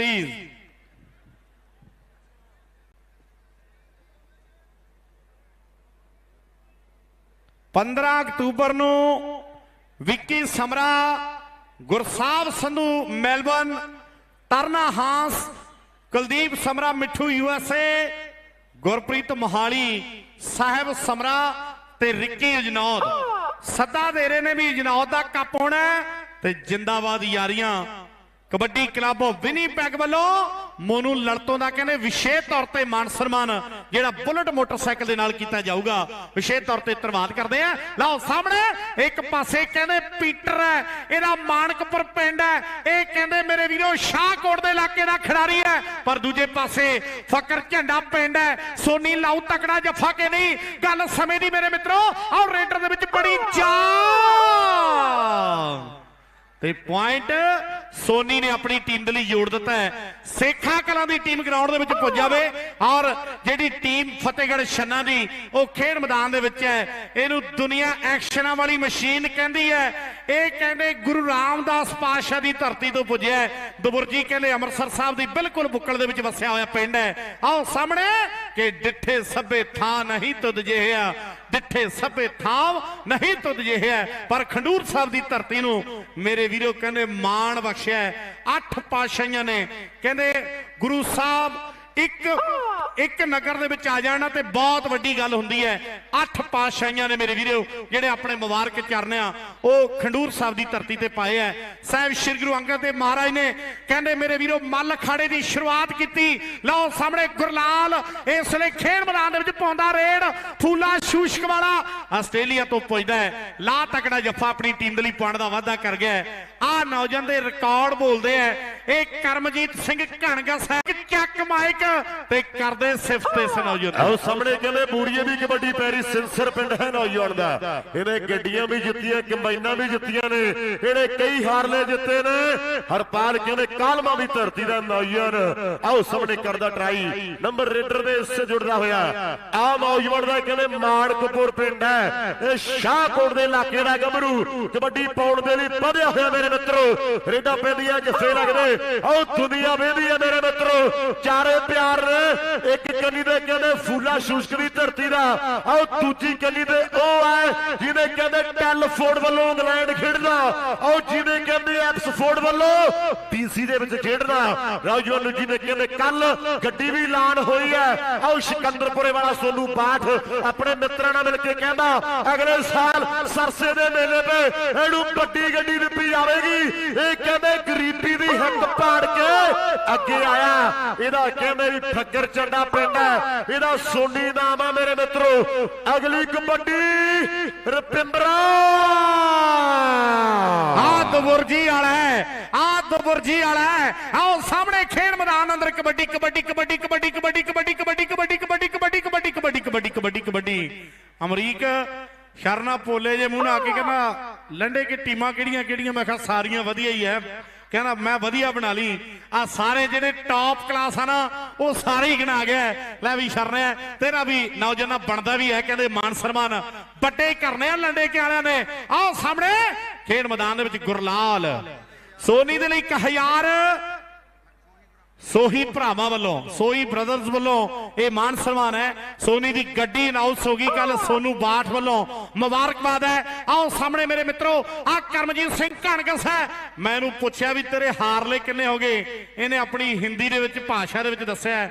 Please ਪੰਦਰਾਂ ਅਕਤੂਬਰ ਨੂੰ ਵਿੱਕੀ ਸਮਰਾ, ਗੁਰਸਾਹਿਬ ਸੰਧੂ ਮੈਲਬਨ ਤਰਨਾ ਹਾਂਸ, ਕੁਲਦੀਪ ਸਮਰਾ, ਮਿੱਠੂ ਯੂਐਸਏ ਗੁਰਪ੍ਰੀਤ ਮੋਹਾਲੀ, ਸਾਹਿਬ ਸਮਰਾ ਤੇ ਰਿੱਕੀ ਅਜਨੌਦ। ਸੱਦਾ ਦੇ ਰਹੇ ਨੇ ਵੀ ਅਜਨੌਦ ਦਾ ਕੱਪ ਹੋਣਾ ਤੇ ਜਿੰਦਾਬਾਦ ਯਾਰੀਆਂ ਕਬੱਡੀ ਕਲੱਬ ਵਿਨੀਪੈਗ ਵੱਲੋਂ ਮੋਨੂ ਲੜਤੋਂ ਦਾ ਕਹਿੰਦੇ ਵਿਸ਼ੇਸ਼ ਤੌਰ ਤੇ ਮਾਨ ਸਨਮਾਨ ਜਿਹੜਾ ਬੁਲਟ ਮੋਟਰਸਾਈਕਲ ਦੇ ਨਾਲ ਕੀਤਾ ਜਾਊਗਾ। ਵਿਸ਼ੇਸ਼ ਤੌਰ ਤੇ ਧੰਨਵਾਦ ਕਰਦੇ ਆ ਲਓ ਸਾਹਮਣੇ ਇੱਕ ਪਾਸੇ ਕਹਿੰਦੇ ਪੀਟਰ ਹੈ, ਇਹਦਾ ਮਾਨਕਪੁਰ ਪਿੰਡ ਹੈ। ਇਹ ਕਹਿੰਦੇ ਮੇਰੇ ਵੀਰੋ ਸ਼ਾਹਕੋਟ ਦੇ ਇਲਾਕੇ ਦਾ ਖਿਡਾਰੀ ਹੈ, ਪਰ ਦੂਜੇ ਪਾਸੇ ਫਕਰ ਝੰਡਾ ਪਿੰਡ ਹੈ। ਸੋਨੀ ਲਾਉ ਤਕੜਾ ਜੱਫਾ ਕੇ ਨਹੀਂ, ਗੱਲ ਸਮੇਂ ਦੀ ਮੇਰੇ ਮਿੱਤਰੋ, ਆਹ ਰੇਡਰ ਦੇ ਵਿੱਚ ਬੜੀ ਜਾਨ ਤੇ ਪੁਆਇੰਟ ਸੋਨੀ ਨੇ ਆਪਣੀ ਟੀਮ ਦੇ ਲਈ ਜੋੜ ਦਿੱਤਾ ਹੈ। ਸੇਖਾ ਕਲਾਂ ਦੀ ਟੀਮ ਗਰਾਊਂਡ ਦੇ ਵਿੱਚ ਪੁੱਜ ਜਾਵੇ ਔਰ ਜਿਹੜੀ ਟੀਮ ਫਤਿਹਗੜ੍ਹ ਛੰਨਾ ਦੀ ਉਹ ਖੇਡ ਮੈਦਾਨ ਦੇ ਵਿੱਚ ਹੈ। ਇਹਨੂੰ ਦੁਨੀਆ ਐਕਸ਼ਨਾਂ ਵਾਲੀ ਮਸ਼ੀਨ ਕਹਿੰਦੀ ਹੈ। ਇਹ ਕਹਿੰਦੇ ਗੁਰੂ ਰਾਮਦਾਸ ਪਾਤਸ਼ਾਹ ਦੀ ਧਰਤੀ ਤੋਂ ਪੁੱਜਿਆ ਹੈ। ਦੁਬੁਰਜੀ ਕਹਿੰਦੇ ਅੰਮ੍ਰਿਤਸਰ ਸਾਹਿਬ ਦੀ ਬਿਲਕੁਲ ਬੁੱਕਲ ਦੇ ਵਿੱਚ ਵਸਿਆ ਹੋਇਆ ਪਿੰਡ ਹੈ। ਆਓ ਸਾਹਮਣੇ ਕਿ ਡਿੱਠੇ ਸਭੇ ਥਾਂ ਨਹੀਂ ਤੁਧ ਜਿਹਾ ਡਿੱਠੇ ਸਭੇ ਥਾਂ ਨਹੀਂ ਤੁਧ ਹੈ ਪਰ ਖੰਡੂਰ ਸਾਹਿਬ ਦੀ ਧਰਤੀ ਨੂੰ ਮੇਰੇ ਵੀਰੋ ਕਹਿੰਦੇ ਮਾਣ ਬਖਸ਼ਿਆ ਅੱਠ ਪਾਤਸ਼ਾਹੀਆਂ ਨੇ ਕਹਿੰਦੇ ਗੁਰੂ ਸਾਹਿਬ ਇੱਕ ਇੱਕ ਨਗਰ ਦੇ ਵਿੱਚ ਆ ਜਾਣਾ ਤੇ ਬਹੁਤ ਵੱਡੀ ਗੱਲ ਹੁੰਦੀ ਹੈ। ਅੱਠ ਪਾਤਸ਼ਾਹੀਆਂ ਨੇ ਮੇਰੇ ਵੀਰੋ, ਜਿਹੜੇ ਆਪਣੇ ਮੁਬਾਰਕ ਚਰਨ ਆ, ਉਹ ਖੰਡੂਰ ਸਾਹਿਬ ਦੀ ਧਰਤੀ ਤੇ ਪਾਏ ਆ। ਸਾਹਿਬ ਸ੍ਰੀ ਗੁਰੂ ਅੰਗਦ ਦੇਵ ਮਹਾਰਾਜ ਨੇ ਕਹਿੰਦੇ, ਮੇਰੇ ਵੀਰੋ, ਮੱਲ ਖਾੜੇ ਦੀ ਸ਼ੁਰੂਆਤ ਕੀਤੀ। ਲਓ ਸਾਹਮਣੇ ਗੁਰਲਾਲ, ਇਸ ਵੇਲੇ ਖੇਡ ਮੈਦਾਨ ਦੇ ਵਿੱਚ ਪਾਉਂਦਾ ਰੇਡ। ਫੂਲਾ ਸ਼ੂਸ਼ਕ ਵਾਲਾ ਆਸਟ੍ਰੇਲੀਆ ਤੋਂ ਪੁੱਜਦਾ ਹੈ। ਲਾ ਤਕੜਾ ਜੱਫਾ ਆਪਣੀ ਟੀਮ ਦੇ ਲਈ ਪਾਉਣ ਦਾ ਵਾਅਦਾ ਕਰ ਗਿਆ ਹੈ। ਆ ਨੌਜਵਾਨ ਦੇ ਰਿਕਾਰਡ ਬੋਲਦੇ ਆ ਇਹ ਕਰਮਜੀਤ ਸਿੰਘ ਘਣਗਸ ਸਾਹਿਬ, ਚੱਕ ਮਾਈਕ ਤੇ ਕਰਦੇ ਸਿਫਤ ਇਸ ਨੌਜਵਾਨ ਆਓ ਸਾਹਮਣੇ ਕਹਿੰਦੇ ਬੂੜੀਏ ਦੀ ਕਬੱਡੀ ਪੈਰੀ ਸਿੰਸਰ ਪਿੰਡ ਹੈ ਨੌਜਵਾਨ ਦਾ। ਇਹਨੇ ਗੱਡੀਆਂ ਵੀ ਜਿੱਤੀਆਂ, ਕੰਬਾਈਨਾਂ ਵੀ ਜਿੱਤੀਆਂ ਨੇ। ਇਹਨੇ ਕਈ ਹਾਰਲੇ ਜਿੱਤੇ ਨੇ। ਹਰਪਾਲ ਕਹਿੰਦੇ ਕਾਲਮਾ ਦੀ ਧਰਤੀ ਦਾ ਨੌਜਵਾਨ। ਆਓ ਸਾਹਮਣੇ ਕਰਦਾ ਟਰਾਈ। ਨੰਬਰ ਰੇਡਰ ਦੇ ਇਸ ਜੁੜਦਾ ਹੋਇਆ। ਆ ਨੌਜਵਾਨ ਦਾ ਕਹਿੰਦੇ ਮਾਨਕਪੁਰ ਪਿੰਡ ਹੈ। ਇਹ ਸ਼ਾਹਕੋਟ ਦੇ ਇਲਾਕੇ ਦਾ ਗੱਭਰੂ। ਕਬੱਡੀ ਪਾਉਣ ਦੇ ਲਈ ਵਧਿਆ ਹੋਇਆ ਮੇਰੇ ਮਿੱਤਰੋ। ਰੇਡਾ ਪੈਂਦੀਆਂ, ਜੱਫੇ ਲੱਗਦੇ। ਆਓ ਦੁਨੀਆ ਵੇਂਦੀ ਆ ਮੇਰੇ ਮਿੱਤਰੋ। ਚਾਰੇ ਪਿਆਰ ਇੱਕ ਕੰਨੀ ਦੇ ਕਹਿੰਦੇ ਫੂਲਾ ਸ਼ੁਸ਼ਕ ਧਰਤੀ ਦਾ, ਆਓ ਦੂਜੀ ਕੰਨੀ ਦੇ ਉਹ ਹੈ ਜਿਹਨੇ ਕਹਿੰਦੇ ਟੈਲਫੋਰਡ ਵੱਲੋਂ ਇੰਗਲੈਂਡ ਖੇਡਦਾ, ਆਓ ਜਿਹਨੇ ਕਹਿੰਦੇ ਐਪਸਫੋਰਡ ਵੱਲੋਂ ਪੀਸੀ ਦੇ ਵਿੱਚ ਖੇਡਦਾ ਰਾਜਵਨ ਜੀ ਨੇ ਕਹਿੰਦੇ ਕੱਲ ਗੱਡੀ ਵੀ ਐਲਾਨ ਹੋਈ ਹੈ, ਆਓ ਸਿਕੰਦਰਪੁਰੇ ਵਾਲਾ ਸੋਨੂ ਪਾਠ ਆਪਣੇ ਮਿੱਤਰਾਂ ਨਾਲ ਮਿਲ ਕੇ ਕਹਿੰਦਾ, ਅਗਲੇ ਸਾਲ ਸਰਸੇ ਦੇ ਮੇਲੇ ਤੇ ਇਹਨੂੰ ਵੱਡੀ ਗੱਡੀ ਦਿੱਤੀ ਜਾਵੇਗੀ। ਇਹ ਕਹਿੰਦੇ ਗਰੀਬੀ ਦੀ ਹਿੱਕ ਪਾੜ ਕੇ ਅੱਗੇ ਆਇਆ, ਇਹਦਾ ਕਹਿੰਦੇ ਵੀ ਫੱਗਰ ਚੰਡਾ ਪਿੰਡ ਹੈ ਇਹਦਾ ਸੋਨੀ ਨਾਮ ਆ ਮੇਰੇ ਮਿੱਤਰੋ ਅਗਲੀ ਕਬੱਡੀ ਰਪਿੰਦਰਾ ਆ ਦਬੁਰਜੀ ਵਾਲਾ ਆ ਦਬੁਰਜੀ ਵਾਲਾ ਆਓ ਸਾਹਮਣੇ ਖੇਡ ਮੈਦਾਨ ਅੰਦਰ ਕਬੱਡੀ ਕਬੱਡੀ ਕਬੱਡੀ ਕਬੱਡੀ ਕਬੱਡੀ ਕਬੱਡੀ ਕਬੱਡੀ ਕਬੱਡੀ ਕਬੱਡੀ ਕਬੱਡੀ ਕਬੱਡੀ ਕਬੱਡੀ ਕਬੱਡੀ ਕਬੱਡੀ ਕਬੱਡੀ ਅਮਰੀਕ ਸ਼ਰਨਾ ਪੋਲੇ ਜੇ ਮੂੰਹ ਨਾ ਆ ਕੇ ਕਹਿੰਦਾ ਲੰਡੇ ਕੀ ਟੀਮਾਂ ਕਿਹੜੀਆਂ ਕਿਹੜੀਆਂ ਮੈਂ ਕਿਹਾ ਸਾਰੀਆਂ ਵਧੀਆ ਹੀ ਐ ਕਹਿੰਦਾ, ਮੈਂ ਵਧੀਆ ਬਣਾ ਲਈ। ਆ ਸਾਰੇ ਜਿਹੜੇ ਟਾਪ ਕਲਾਸ ਆ ਨਾ, ਉਹ ਸਾਰੇ ਹੀ ਗਿਣਾ ਗਿਆ ਹੈ। ਲੈ ਵੀ ਸ਼ਰਨਿਆ ਤੇਰਾ ਵੀ ਨੌਜਵਾਨ ਬਣਦਾ ਵੀ ਹੈ, ਕਹਿੰਦੇ ਮਾਨ ਸਨਮਾਨ। ਵੱਡੇ ਹੀ ਕਰਨੇ ਆ ਲੰਡੇ ਕੇ ਵਾਲਿਆਂ ਨੇ। ਆਓ ਸਾਹਮਣੇ ਖੇਡ ਮੈਦਾਨ ਦੇ ਵਿੱਚ ਗੁਰਲਾਲ। ਸੋਨੀ ਦੇ ਲਈ 1000 ਸੋਹੀ ਭਰਾਵਾਂ ਵੱਲੋਂ, ਸੋਹੀ ਬ੍ਰਦਰਜ਼ ਵੱਲੋਂ ਇਹ ਮਾਨ ਸਨਮਾਨ ਹੈ। ਸੋਨੀ ਦੀ ਗੱਡੀ ਅਨਾਉਂਸ ਹੋ ਗਈ ਕੱਲ ਸੋਨੂ ਬਾਠ ਵੱਲੋਂ। ਮੁਬਾਰਕਬਾਦ ਹੈ। ਆਓ ਸਾਹਮਣੇ ਮੇਰੇ ਮਿੱਤਰੋ ਆ ਕਰਮਜੀਤ ਸਿੰਘ ਘਣਗਸ ਹੈ। ਮੈਂ ਇਹਨੂੰ ਪੁੱਛਿਆ ਵੀ ਤੇਰੇ ਹਾਰਲੇ ਕਿੰਨੇ ਹੋ ਗਏ? ਇਹਨੇ ਆਪਣੀ ਹਿੰਦੀ ਦੇ ਵਿੱਚ, ਭਾਸ਼ਾ ਦੇ ਵਿੱਚ ਦੱਸਿਆ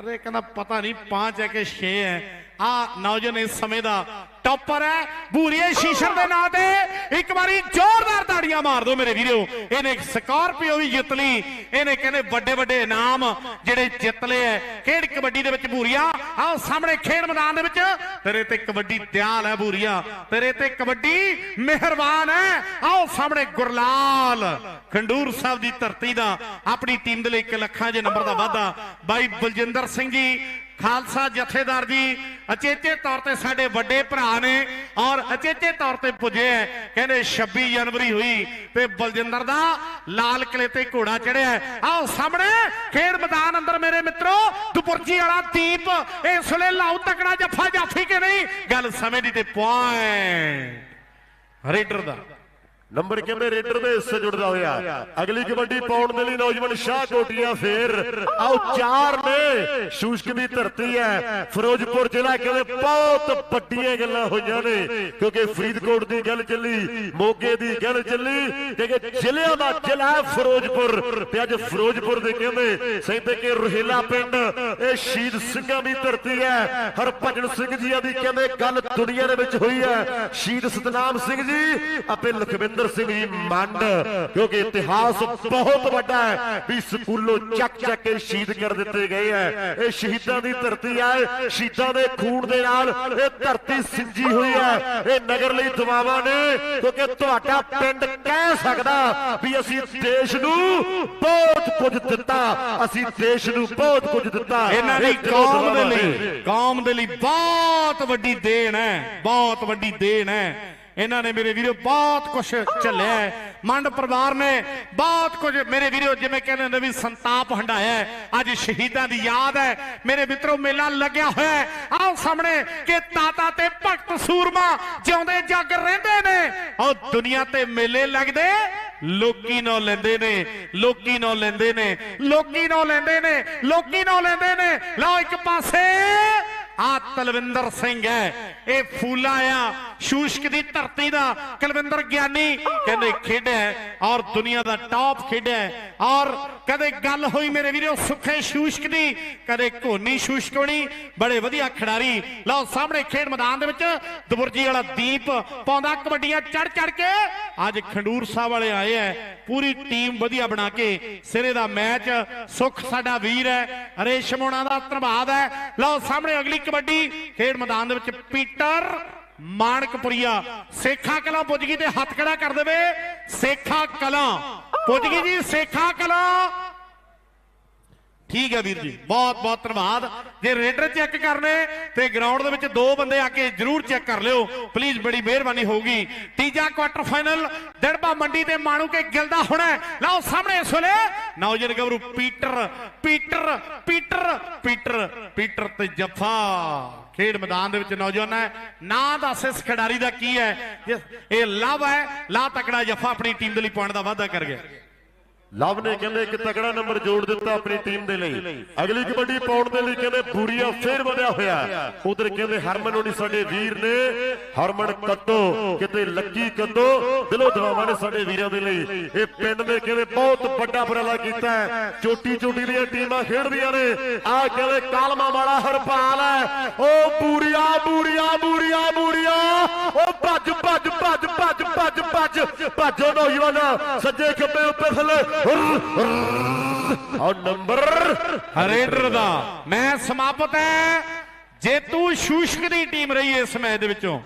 ਅਰੇ ਕਹਿੰਦਾ ਪਤਾ ਨਹੀਂ, ਪੰਜ ਹੈ ਕਿ 6 ਹੈ। ਆ ਨੌਜਵਾਨ ਇਸ ਸਮੇਂ ਦਾ ਟੌਪਰ ਹੈ। ਬੂਰੀਏ ਸ਼ੀਸ਼ਰ ਦੇ ਨਾਂ ਤੇ। ਇੱਕ ਵਾਰੀ ਜ਼ੋਰਦਾਰ ਤਾੜੀਆਂ ਮਾਰ ਦਿਓ ਮੇਰੇ ਵੀਰੋ। ਇਹਨੇ ਸਕਾਰਪੀਓ ਵੀ ਜਿੱਤ ਲਈ। ਇਹਨੇ ਕਹਿੰਦੇ ਵੱਡੇ ਵੱਡੇ ਇਨਾਮ ਜਿਹੜੇ ਜਿੱਤ ਲਏ ਐ। ਖੇਡ ਕਬੱਡੀ ਦੇ ਵਿੱਚ ਬੂਰੀਆ। ਆਓ ਸਾਹਮਣੇ ਖੇਡ ਮੈਦਾਨ ਦੇ ਵਿੱਚ। ਤੇਰੇ ਤੇ ਕਬੱਡੀ ਦਿਆਲ ਹੈ ਬੂਰੀਆ। ਤੇਰੇ ਤੇ ਕਬੱਡੀ ਮਿਹਰਬਾਨ ਹੈ। ਆਓ ਸਾਹਮਣੇ ਗੁਰਲਾਲ। ਖੰਡੂਰ ਸਾਹਿਬ ਦੀ ਧਰਤੀ ਦਾ ਆਪਣੀ ਟੀਮ ਦੇ ਲਈ 1 ਲੱਖਾਂ ਦੇ ਨੰਬਰ ਦਾ ਵਾਧਾ ਬਾਈ ਬਲਜਿੰਦਰ ਸਿੰਘ ਜੀ ਖਾਲਸਾ ਜਥੇਦਾਰ ਜੀ ਅਚੇਚੇ ਤੌਰ ਤੇ ਸਾਡੇ ਵੱਡੇ ਭਰਾ ਨੇ ਔਰ ਅਚੇਚੇ ਤੌਰ ਤੇ ਪੁੱਜੇ ਕਹਿੰਦੇ 26 ਜਨਵਰੀ ਹੋਈ ਤੇ ਬਲਜਿੰਦਰ ਦਾ ਲਾਲ ਕਿਲੇ ਤੇ ਘੋੜਾ ਚੜਿਆ ਆਓ ਸਾਹਮਣੇ, ਖੇਡ ਮੈਦਾਨ ਅੰਦਰ ਮੇਰੇ ਮਿੱਤਰੋ, ਦੁਪੁਰਜੀ ਵਾਲਾ ਦੀਪ, ਇਸ ਵੇਲੇ ਲਾਉ ਤਕੜਾ ਜੱਫਾ, ਜਾਫੀ ਕੇ ਨਹੀਂ? ਗੱਲ ਸਮੇਂ ਦੀ ਤੇ ਪੁਆਇੰਟ ਰੇਡਰ ਦਾ। ਨੰਬਰ ਕਹਿੰਦੇ ਰੇਡਰ ਦੇ ਹਿੱਸੇ ਜੁੜਦਾ ਹੋਇਆ? ਅਗਲੀ ਕਬੱਡੀ ਪਾਉਣ ਦੇ ਲਈ ਨੌਜਵਾਨ ਸ਼ਾਹ ਕੋਟੀਆਂ ਫੇਰ। ਆਓ ਚਾਰ ਨੇ ਸ਼ੂਸ਼ਕ ਦੀ ਧਰਤੀ ਹੈ। ਫਿਰੋਜ਼ਪੁਰ ਜ਼ਿਲ੍ਹਾ ਕਹਿੰਦੇ ਬਹੁਤ ਵੱਡੀਆਂ ਗੱਲਾਂ ਹੋਈਆਂ ਨੇ। ਕਿਉਂਕਿ ਫਰੀਦਕੋਟ ਦੀ ਗੱਲ ਚੱਲੀ ਮੋਗੇ ਦੀ ਗੱਲ ਚੱਲੀ ਕਿਉਂਕਿ ਜ਼ਿਲ੍ਹਿਆਂ ਦਾ ਜ਼ਿਲ੍ਹਾ ਫਿਰੋਜ਼ਪੁਰ। ਤੇ ਅੱਜ ਫਿਰੋਜ਼ਪੁਰ ਦੇ ਕਹਿੰਦੇ ਸੈਂਦੇ ਕਿ ਰੋਹਿਲਾ ਪਿੰਡ ਇਹ ਸ਼ਹੀਦ ਸਿੰਘਾਂ ਦੀ ਧਰਤੀ ਹੈ। ਹਰਭਜਨ ਸਿੰਘ ਜੀਆਂ ਦੀ ਕਹਿੰਦੇ ਗੱਲ ਦੁਨੀਆ ਦੇ ਵਿੱਚ ਹੋਈ ਹੈ। ਸ਼ਹੀਦ ਸਤਨਾਮ ਸਿੰਘ ਜੀ ਅਤੇ ਲਖਵਿੰਦਰ ਸਿੰਘ ਜੀ ਮੰਡ ਕਿਉਂਕਿ ਇਤਿਹਾਸ ਬਹੁਤ ਵੱਡਾ ਹੈ। ਵੀ ਸਕੂਲੋਂ ਚੱਕ ਚੱਕ ਕੇ ਸ਼ਹੀਦ ਕਰ ਦਿੱਤੇ ਗਏ ਹੈ। ਇਹ ਸ਼ਹੀਦਾਂ ਦੀ ਧਰਤੀ ਹੈ। ਸ਼ਹੀਦਾਂ ਦੇ ਖੂਨ ਦੇ ਨਾਲ ਇਹ ਧਰਤੀ ਸਿੰਜੀ ਹੋਈ ਹੈ। ਇਹ ਨਗਰ ਲਈ ਦੁਆਵਾਂ ਨੇ ਕਿਉਂਕਿ ਤੁਹਾਡਾ ਪਿੰਡ ਕਹਿ ਸਕਦਾ ਵੀ ਅਸੀਂ ਦੇਸ਼ ਨੂੰ ਬਹੁਤ ਕੁਝ ਦਿੱਤਾ। ਅਸੀਂ ਦੇਸ਼ ਨੂੰ ਬਹੁਤ ਕੁਝ ਦਿੱਤਾ। ਇਹਨਾਂ ਦੀ ਕੌਮ ਦੇ। ਲਈ ਕੌਮ ਦੇ ਲਈ ਬਹੁਤ ਵੱਡੀ ਦੇਣ ਹੈ। ਬਹੁਤ ਵੱਡੀ ਦੇਣ ਹੈ। ਇਹਨਾਂ ਨੇ ਮੇਰੇ ਵੀਰੋ ਬਹੁਤ ਕੁਝ ਝੱਲਿਆ ਹੈ। ਮੰਡ ਪਰਿਵਾਰ ਨੇ ਬਹੁਤ ਕੁਝ ਮੇਰੇ ਵੀਰੋ, ਜਿਵੇਂ ਕਹਿੰਦੇ ਹੁੰਦੇ ਵੀ ਸੰਤਾਪ ਹੰਡਾਇਆ ਅੱਜ ਸ਼ਹੀਦਾਂ ਦੀ ਯਾਦ ਹੈ। ਮੇਰੇ ਮਿੱਤਰੋ, ਮੇਲਾ ਲੱਗਿਆ ਹੋਇਆ ਹੈ। ਆਓ ਸਾਹਮਣੇ ਕਿ ਤਾਤਾ ਤੇ ਭਗਤ ਸੂਰਮਾ ਜਿਉਂਦੇ ਜੱਗ ਰਹਿੰਦੇ ਨੇ। ਉਹ ਦੁਨੀਆ ਤੇ ਮੇਲੇ ਲੱਗਦੇ ਲੋਕੀ ਨੋ ਲੈਂਦੇ ਨੇ। ਲੋਕੀ ਨੋ ਲੈਂਦੇ ਨੇ। ਲੋਕੀ ਨੋ ਲੈਂਦੇ ਨੇ। ਲੋਕੀ ਨੋ ਲੈਂਦੇ ਨੇ। ਲਓ ਇੱਕ ਪਾਸੇ ਆ ਤਲਵਿੰਦਰ ਸਿੰਘ ਹੈ। ਇਹ ਫੂਲਾ ਆ। ਸ਼ੂਸ਼ਕ ਦੀ ਧਰਤੀ ਦਾ ਕੁਲਵਿੰਦਰ ਗਿਆਨੀ ਕਹਿੰਦੇ, ਖੇਡਿਆ ਔਰ ਦੁਨੀਆ ਦਾ ਟਾਪ ਖੇਡਿਆ ਔਰ ਕਦੇ ਗੱਲ ਹੋਈ ਮੇਰੇ ਵੀਰੋ ਸੁੱਖੇ ਸ਼ੂਸ਼ਕ ਦੀ, ਕਦੇ ਘੋਨੀ ਸ਼ੂਸ਼ਕਵਣੀ ਬੜੇ ਵਧੀਆ ਖਿਡਾਰੀ। ਲਓ ਸਾਹਮਣੇ ਖੇਡ ਮੈਦਾਨ ਦੇ ਵਿੱਚ ਦਬੁਰਜੀ ਵਾਲਾ ਦੀਪ ਪਾਉਂਦਾ, ਕਬੱਡੀਆਂ ਚੜ ਚੜ ਕੇ ਅੱਜ ਖੰਡੂਰ ਸਾਹਿਬ ਵਾਲੇ ਆਏ ਐ ਪੂਰੀ ਟੀਮ ਵਧੀਆ ਬਣਾ ਕੇ ਸਿਰੇ ਦਾ ਮੈਚ, ਸੁੱਖ ਸਾਡਾ ਵੀਰ ਹੈ ਰੇਸ਼ਮ ਹੋਣਾ ਦਾ ਧੰਨਵਾਦ ਹੈ। ਲਓ ਸਾਹਮਣੇ ਅਗਲੀ ਕਬੱਡੀ ਖੇਡ ਮੈਦਾਨ ਦੇ ਵਿੱਚ ਪੀਟਰ ਮਾਨਕਪੁਰੀਆ। ਸੇਖਾ ਕਲਾ ਪੁੱਜ ਗਈ ਤੇ ਹੱਥ ਖੜਾ ਕਰ ਦੇਵੇ? ਸੇਖਾ ਕਲਾ। ਪੁੱਜ ਗਈ ਜੀ, ਸੇਖਾ ਕਲਾ। ਠੀਕ ਹੈ ਵੀਰ ਜੀ, ਬਹੁਤ ਬਹੁਤ ਧੰਨਵਾਦ। ਜੇ ਰੇਡਰ ਚੈੱਕ ਕਰਨੇ ਤੇ ਗਰਾਊਂਡ ਦੇ ਵਿੱਚ ਦੋ ਬੰਦੇ ਆ ਕੇ ਜਰੂਰ ਚੈੱਕ ਕਰ ਲਿਓ। ਪਲੀਜ਼ ਬੜੀ ਮਿਹਰਬਾਨੀ ਹੋਊਗੀ। ਤੀਜਾ ਕੁਆਟਰ ਫਾਈਨਲ ਦਿੜਬਾ ਮੰਡੀ ਤੇ ਮਾਣੂ ਕੇ ਗਿਲਦਾ ਹੋਣਾ ਹੈ। ਲਓ ਸਾਹਮਣੇ ਇਸ ਵੇਲੇ ਨੌਜਵਾਨ ਗੱਭਰੂ Peter Peter Peter Peter Peter ਤੇ ਜਫ਼ਾ। ਖੇਡ ਮੈਦਾਨ ਦੇ ਵਿੱਚ ਨੌਜਵਾਨ ਹੈ। ਨਾਂ ਦੱਸ ਇਸ ਖਿਡਾਰੀ ਦਾ ਕੀ ਹੈ? ਇਹ ਲਵ ਹੈ। ਲਾ ਤਕੜਾ ਜੱਫਾ ਆਪਣੀ ਟੀਮ ਦੇ ਲਈ ਪੁਆਇੰਟ ਦਾ ਵਾਅਦਾ ਕਰ ਗਿਆ। ਲਵ ਨੇ ਕਹਿੰਦੇ ਇੱਕ ਤਗੜਾ ਨੰਬਰ ਜੋੜ ਦਿੱਤਾ ਆਪਣੀ ਟੀਮ ਦੇ ਲਈ। ਅਗਲੀ ਕਬੱਡੀ ਪਾਉਣ ਦੇ ਲਈ ਕਹਿੰਦੇ ਪੂਰੀਆ ਫੇਰ ਵਧਿਆ ਹੋਇਆ। ਉਧਰ ਕਹਿੰਦੇ ਹਰਮਨ ਹੋਣੀ ਸਾਡੇ ਵੀਰ ਨੇ। ਹਰਮਨ, ਕੱਟੋ, ਕਿਤੇ ਲੱਕੀ ਕੱਟੋ ਦਿਲੋਂ ਦਵਾਵਾਂ ਨੇ ਸਾਡੇ ਵੀਰਾਂ ਦੇ ਲਈ। ਇਹ ਪਿੰਡ ਨੇ ਕਹਿੰਦੇ ਬਹੁਤ ਵੱਡਾ ਉਪਰਾਲਾ ਕੀਤਾ ਚੋਟੀ ਚੋਟੀ ਦੀਆਂ ਟੀਮਾਂ ਖੇਡਦੀਆਂ ਨੇ। ਆਹ ਕਹਿੰਦੇ ਕਾਲਮਾ ਵਾਲਾ ਹਰਪਾਲ ਹੈ। ਉਹ ਪੂਰੀਆ ਪੂਰੀਆ ਪੂਰੀਆ ਪੂਰੀਆ ਉਹ ਭੱਜ ਭੱਜ ਭੱਜ ਭੱਜ ਭੱਜ ਭੱਜ ਭੱਜੋ ਨੌਜਵਾਨ ਸੱਜੇ ਖੱਬੇ ਉੱਤੇ ਥੱਲੇ। ਔਰ ਨੰਬਰ ਰੇਡਰ ਦਾ। ਮੈਂ ਸਮਾਪਤ ਹੈ। ਜੇਤੂ ਸ਼ੂਸ਼ਕ ਦੀ ਟੀਮ ਰਹੀ ਇਸ ਮੈਚ ਦੇ ਵਿੱਚੋਂ।